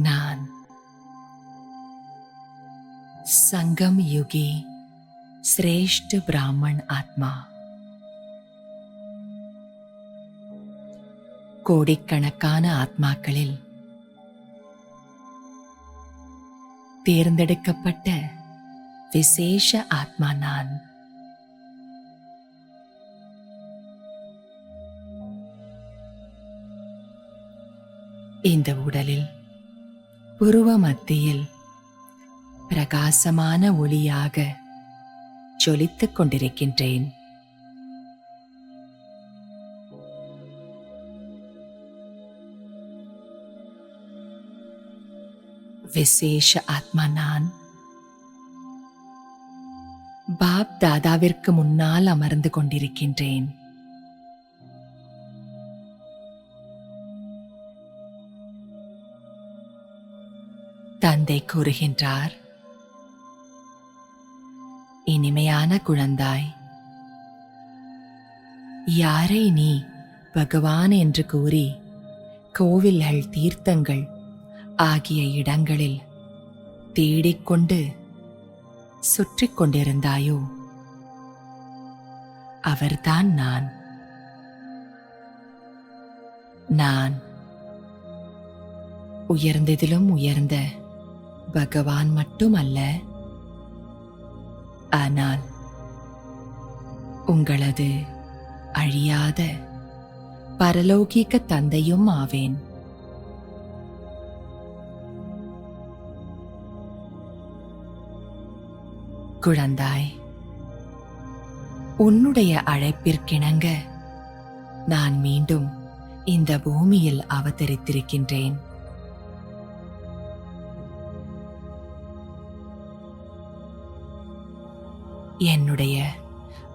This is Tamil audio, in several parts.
நான் संगम युगी श्रेष्ठ ब्राह्मण आत्मा கோடிக்கணக்கான ஆத்மாக்களில் தேர்ந்தெடுக்கப்பட்ட விசேஷ ஆத்மா நான் இந்த உடலில் புருவ மத்தியில் பிரகாசமான ஒளியாக ஜொலித்துக் கொண்டிருக்கின்றேன். விசேஷ ஆத்மா நான் பாப் தாதாவிற்கு முன்னால் அமர்ந்து கொண்டிருக்கின்றேன். தந்தை கூறுகின்றார். இனிமையான குழந்தாய். யாரை நீ பகவான் என்று கூறி கோவில்கள் தீர்த்தங்கள் ஆகிய இடங்களில் தேடிக்கொண்டு சுற்றி கொண்டிருந்தாயோ? அவர்தான் நான். நான் உயர்ந்ததிலும் உயர்ந்த பகவான் மட்டுமல்ல. ஆனால் உங்களது அழியாத பரலோகிக்க தந்தையும் ஆவேன். குழந்தாய் உன்னுடைய அழைப்பிற்கிணங்க நான் மீண்டும் இந்த பூமியில் அவதரித்திருக்கின்றேன். என்னுடைய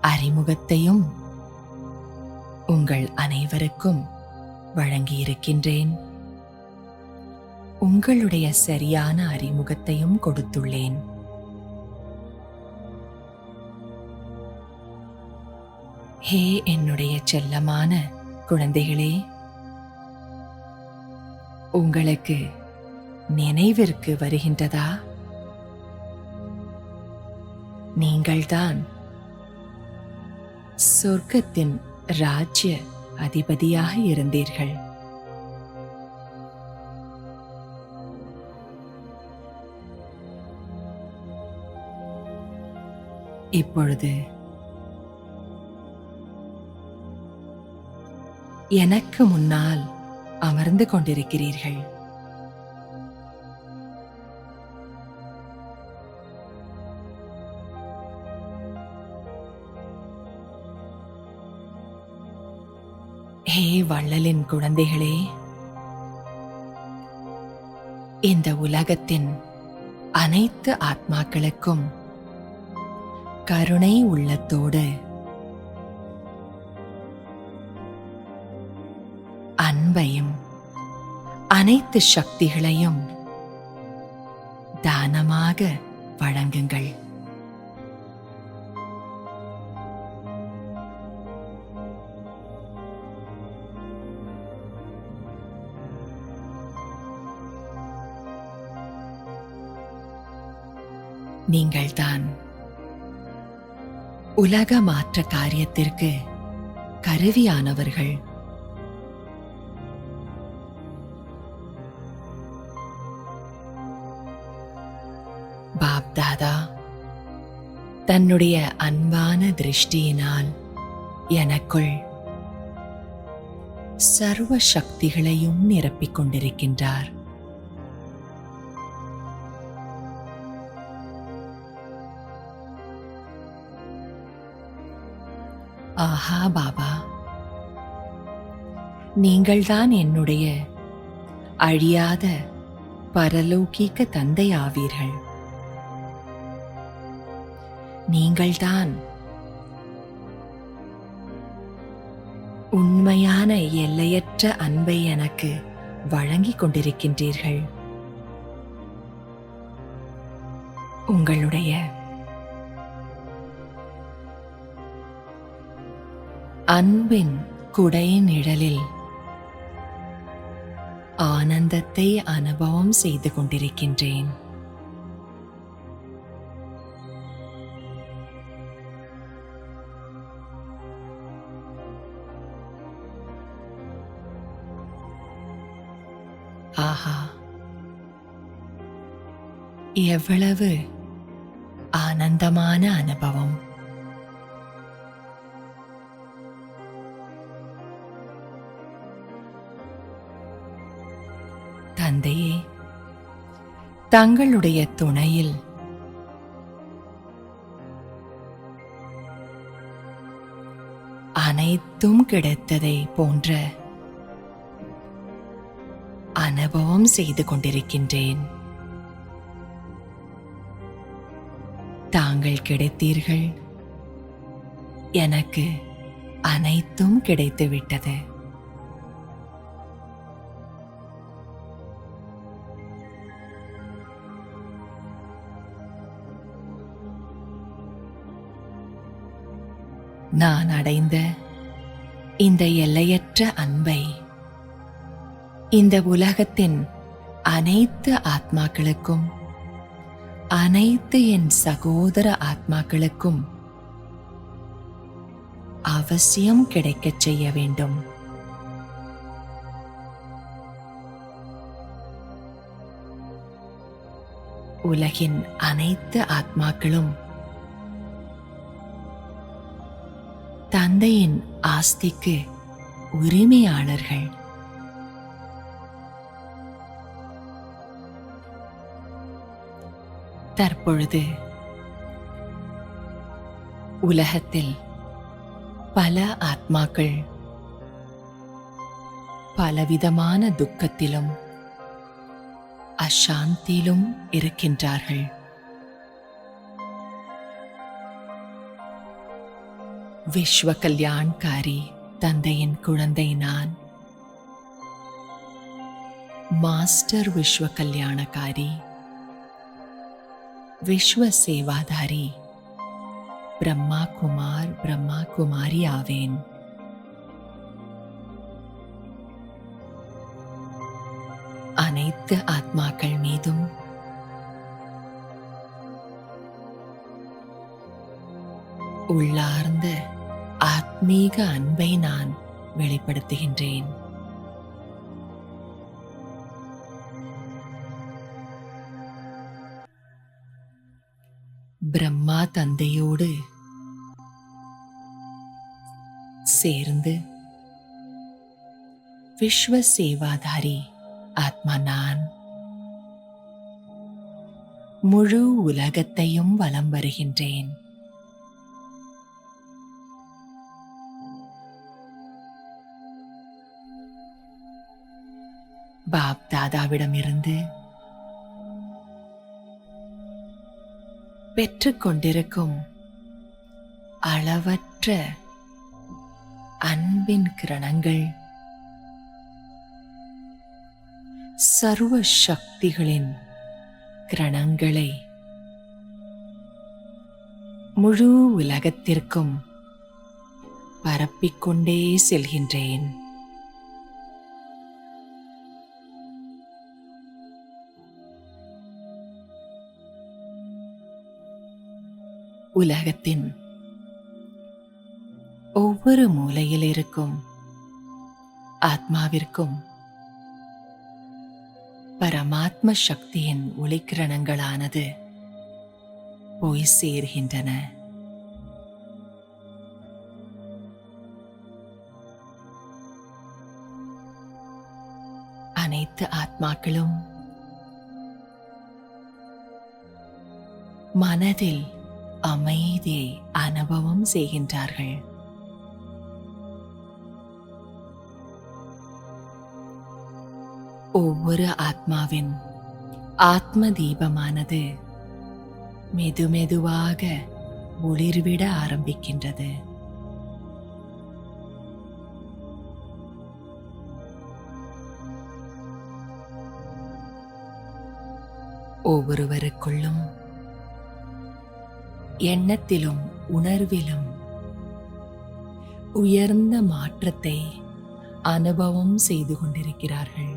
அறிமுகத்தையும் உங்கள் அனைவருக்கும் வழங்கியிருக்கின்றேன். உங்களுடைய சரியான அறிமுகத்தையும் கொடுத்துள்ளேன். ஹே என்னுடைய செல்லமான குழந்தைகளே உங்களுக்கு நினைவிற்கு வருகின்றதா? நீங்கள்தான். சொர்க்கத்தின் ராஜ்ய அதிபதியாக இருந்தீர்கள். இப்பொழுது எனக்கு முன்னால் அமர்ந்து கொண்டிருக்கிறீர்கள். வள்ளலின் குழந்தைகளே இந்த உலகத்தின் அனைத்து ஆத்மாக்களுக்கும் கருணை உள்ளத்தோடு அன்பையும் அனைத்து சக்திகளையும் தானமாக வழங்குங்கள். நீங்கள்தான். உலக மாற்ற காரியத்திற்கு கருவியானவர்கள். பாப்தாதா தன்னுடைய அன்பான திருஷ்டியினால் எனக்குள் சர்வ சக்திகளையும் நிரப்பிக் கொண்டிருக்கின்றார். ஆஹா பாபா. நீங்கள்தான் என்னுடைய அழியாத பரலோகிக்க தந்தை ஆவீர்கள் நீங்கள்தான் உண்மையான எல்லையற்ற அன்பை எனக்கு வழங்கிக் கொண்டிருக்கின்றீர்கள். உங்களுடைய அன்பின் குடை நிழலில் ஆனந்தத்தை அனுபவம் செய்து கொண்டிருக்கின்றேன். ஆஹா. எவ்வளவு ஆனந்தமான அனுபவம். தங்களுடைய துணையில். அனைத்தும் கிடைத்ததை போன்ற அனுபவம் செய்து கொண்டிருக்கின்றேன். தாங்கள் கிடைத்தீர்கள். எனக்கு அனைத்தும் கிடைத்துவிட்டது. நான் அடைந்த இந்த எல்லையற்ற அன்பை. இந்த உலகத்தின் அனைத்து ஆத்மாக்களுக்கும் அனைத்து என் சகோதர ஆத்மாக்களுக்கும் அவசியம் கிடைக்கச் செய்ய வேண்டும். உலகின் அனைத்து ஆத்மாக்களும் தந்தையின் ஆஸ்திக்கு உரிமையாளர்கள். தற்பொழுது உலகத்தில் பல ஆத்மாக்கள் பலவிதமான துக்கத்திலும் அசாந்தியிலும் இருக்கின்றார்கள். விஸ்வ கல்யாண்காரி தந்தையின் குழந்தை நான் மாஸ்டர் விஸ்வ கல்யாணக்காரி விஸ்வ சேவாதாரி பிரம்மா குமார் பிரம்மா குமாரி ஆவேன். அனைத்து ஆத்மாக்கள் மீதும் உள்ளார்ந்த மிக அன்பை நான் வெளிப்படுத்துகின்றேன். பிரம்மா தந்தையோடு சேர்ந்து விஸ்வ சேவாதாரி ஆத்மா நான் முழு உலகத்தையும் வலம் வருகின்றேன். பாப் தாதாவிடமிருந்து பெற்றுக்கொண்டிருக்கும் அளவற்ற அன்பின் கிரணங்கள் சர்வ சக்திகளின் கிரணங்களை முழு உலகத்திற்கும் பரப்பிக்கொண்டே செல்கின்றேன். உலகத்தின் ஒவ்வொரு மூலையில் இருக்கும் ஆத்மாவிற்கும் பரமாத்ம சக்தியின் ஒளிக்கிரணங்களானது போய் சேர்கின்றன. அனைத்து ஆத்மாக்களும் மனதில் அமைதியை அனுபவம் செய்கின்றார்கள். ஒவ்வொரு ஆத்மாவின் ஆத்ம தீபமானது மெதுமெதுவாக ஒளிர்விட ஆரம்பிக்கின்றது. ஒவ்வொருவருக்குள்ளும் எண்ணத்திலும் உணர்விலும் உயர்ந்த மாற்றத்தை அனுபவம் செய்து கொண்டிருக்கிறார்கள்.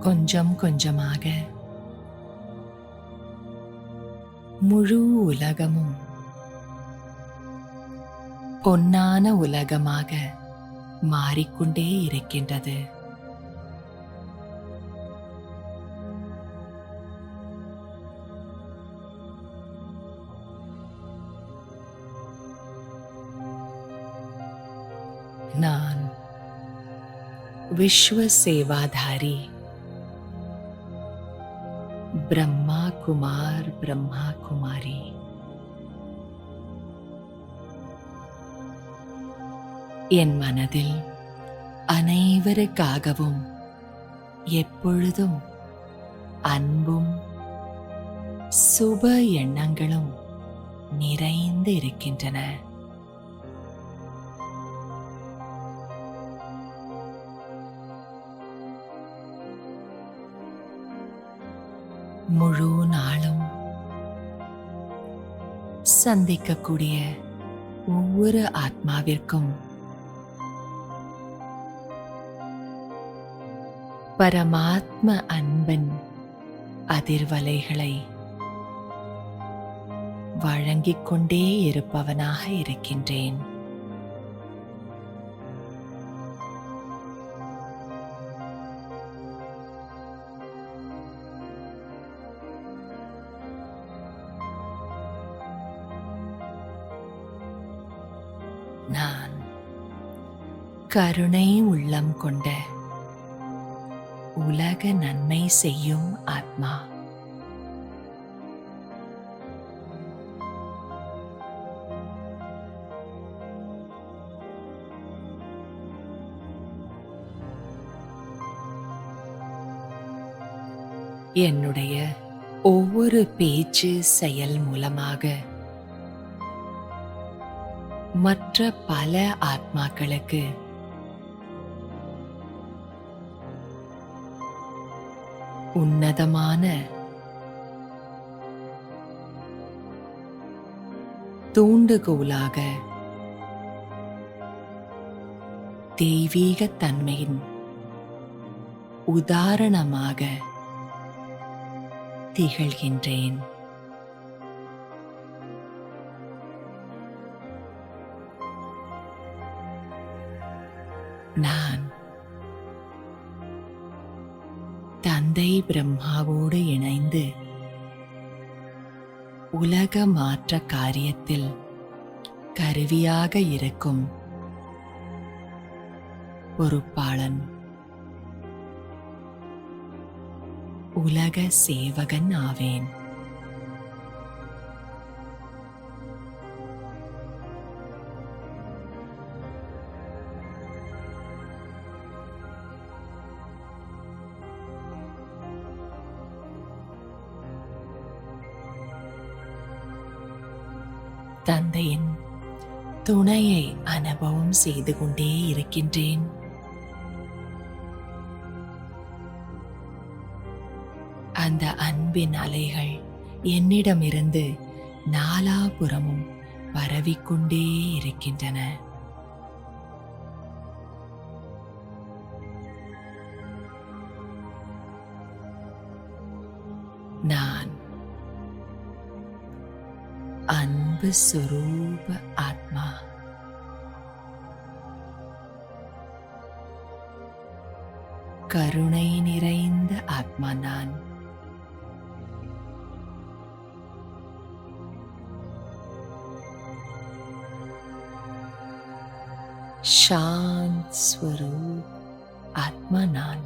கொஞ்சம் கொஞ்சமாக முழு உலகமும் பொன்னான உலகமாக மாறிக்கொண்டே இருக்கின்றது நான் विश्व सेवाधारी ब्रह्मा कुमार ब्रह्मा कुमारी என் மனதில் அனைவருக்காகவும் எப்பொழுதும் அன்பும் சுப எண்ணங்களும் நிறைந்து இருக்கின்றன. முழு நாளும் சந்திக்கக்கூடிய ஒவ்வொரு ஆத்மாவிற்கும் பரமாத்ம அன்பன் அதிர்வலைகளை வழங்கிக் கொண்டே இருப்பவனாக இருக்கின்றேன். நான் கருணை உள்ளம் கொண்ட உலக நன்மை செய்யும் ஆத்மா. என்னுடைய ஒவ்வொரு பேச்சு செயல் மூலமாக மற்ற பல ஆத்மாக்களுக்கு உன்னதமான தூண்டுகோலாக தெய்வீக தன்மையின் உதாரணமாக திகழ்கின்றேன். பிரம்மாவோடு இணைந்து உலக மாற்ற காரியத்தில் கருவியாக இருக்கும் பொறுப்பாளன் உலக சேவகன் ஆவேன். தந்தையின் துணையை அனுபவம் செய்து கொண்டே இருக்கின்றேன். அந்த அன்பின் அலைகள் என்னிடமிருந்து நாலாபுறமும் பரவிக்கொண்டே இருக்கின்றன. நான் அன்பு சுரூப ஆத்மா கருணை நிறைந்த ஆத்மா நான் शांत स्वरूप आत्मा नान